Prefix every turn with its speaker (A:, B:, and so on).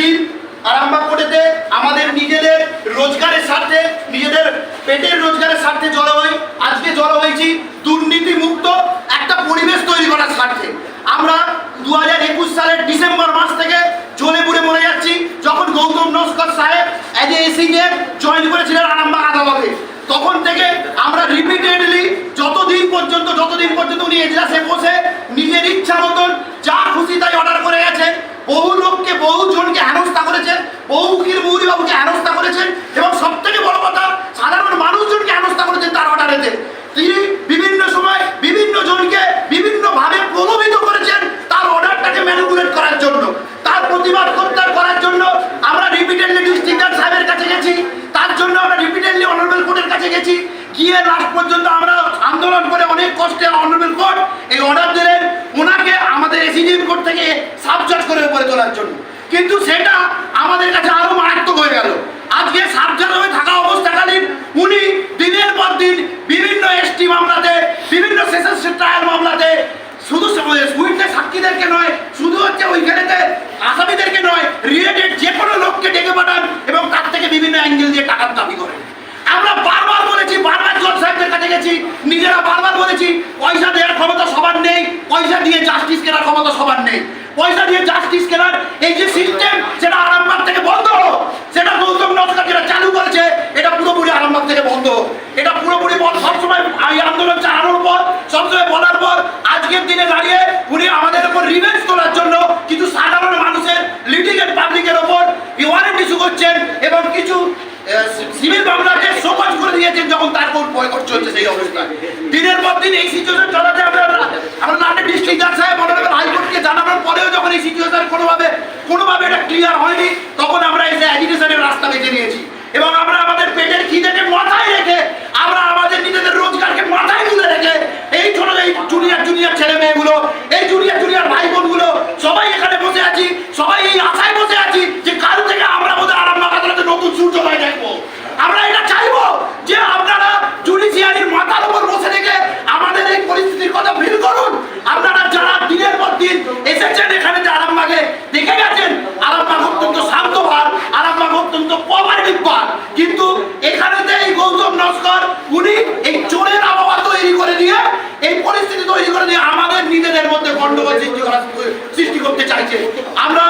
A: দিন আরামবাগ কোটেতে আমাদের নিজেদের রোজগারের স্বার্থে, নিজেদের পেটের রোজগারের স্বার্থে জড়ো হই আজকে জড়ো হয়েছি দুর্নীতিমুক্ত একটা পরিবেশ তৈরি করার স্বার্থে। আমরা দু হাজার একুশ সালের ডিসেম্বর মাস থেকে জ্বলে পুড়ে মরে যাচ্ছি, যখন গৌতম নস্কর সাহেব অ্যাজ এ এসিকে জয়েন করেছিলেন আরামবাগ আদালতে। তখন থেকে আমরা রিপিটেডলি যতদিন পর্যন্ত যতদিন পর্যন্ত উনি এজলাসে বসে নিজের ইচ্ছা গিয়ে লাস্ট পর্যন্ত আমরা আন্দোলন করে অনেক কষ্টে অনারেবল কোর্ট এই অর্ডার দিলেন। ওনাকে আমাদের এসিডিএম কোর্ট থেকে সাবজাজ করে উপরে তোলার জন্য। কিন্তু সেটা আমাদের কাছে আরও মারাত্মক হয়ে গেল। আজকে সাবজাজ হয়ে থাকা নিজেরা বারবার বলেছি, পয়সা দেওয়ার ক্ষমতা সবার নেই, পয়সা দিয়ে জাস্টিস কেনার ক্ষমতা সবার নেই। পয়সা দিয়ে জাস্টিস কেনার এই যে সিস্টেম সেটা আরামবাগ থেকে বন্ধ হোক, সেটা গৌতম নস্কর যেটা চালু করেছে, এটা পুরোপুরি আরামবাগ থেকে বন্ধ এটা পুরোপুরি সবসময় এই আন্দোলন চালানোর পর, সবসময় বলার পর, আজকের দিনে দাঁড়িয়ে দিয়েছেন যখন তার কোন বয়কট চলছে সেই অবস্থায় দিনের পর দিন এই সিচুয়েশন চলাতে আমরা। আমরা নাটে ডিস্ট্রিক্ট সাহেব সৃষ্টি করতে চাইছে। আমরা